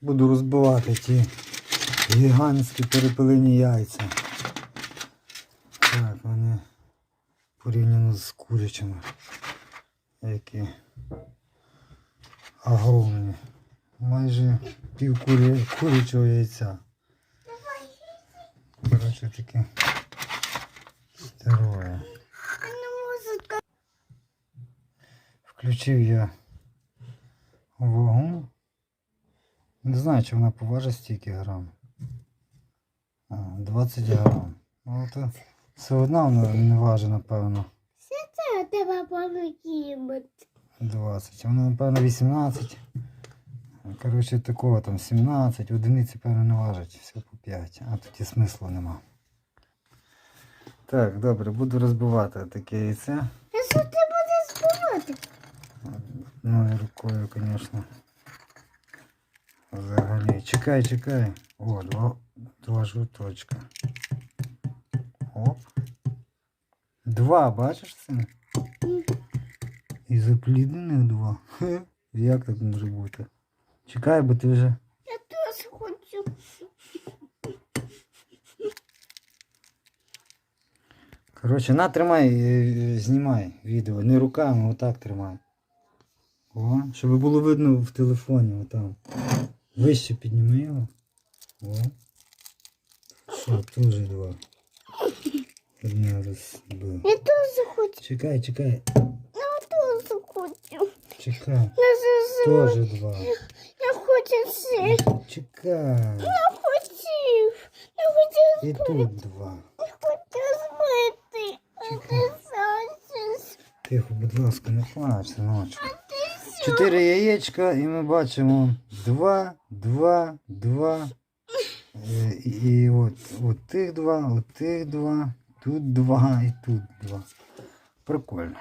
Буду розбивати ті гігантські перепилені яйця. Так, вони порівняно з курячими. Які огромні. Майже пів курі... курячого яйця. Коротше таке здорове. Включив я вагу. Не знаю, чи вона поважить стільки грам. А, 20 грам. Ну, то все одно вона не важить, напевно. Все Це тебе помикібить. 20. Вона, напевно, 18. Коротше, такого там 17, одиниці, певно, не важить. Все по 5. А тоді смислу нема. Так, добре, буду розбивати таке яйце. А що ти будеш збивати? Ну і рукою, звісно. Взагалі. Чекай, чекай. О, два, два жовточка. Оп. Два, бачиш це? І запліднених два. Хе. Як так може бути? Чекай, бо ти вже. Я теж хочу. Коротше, на тримай, е, знімай відео. Не руками, отак тримай. О, щоб було видно в телефоні, отам. Вище підніми його. О. Що, теж два. Одне розбив. Я теж хочу. Чекай, чекай, Я теж хочу. чекай. Я зазу- Тоже два. Я хочу ще. Чекай. Я хотів. Я хотів. І тут два. Я хочу збити. А ти зараз. Тихо, будь ласка, не плач, синочку. Чотири яєчка і ми бачимо два, два, два. Е, І, і от, от тих два, от тих два, тут два і тут два. Прикольно.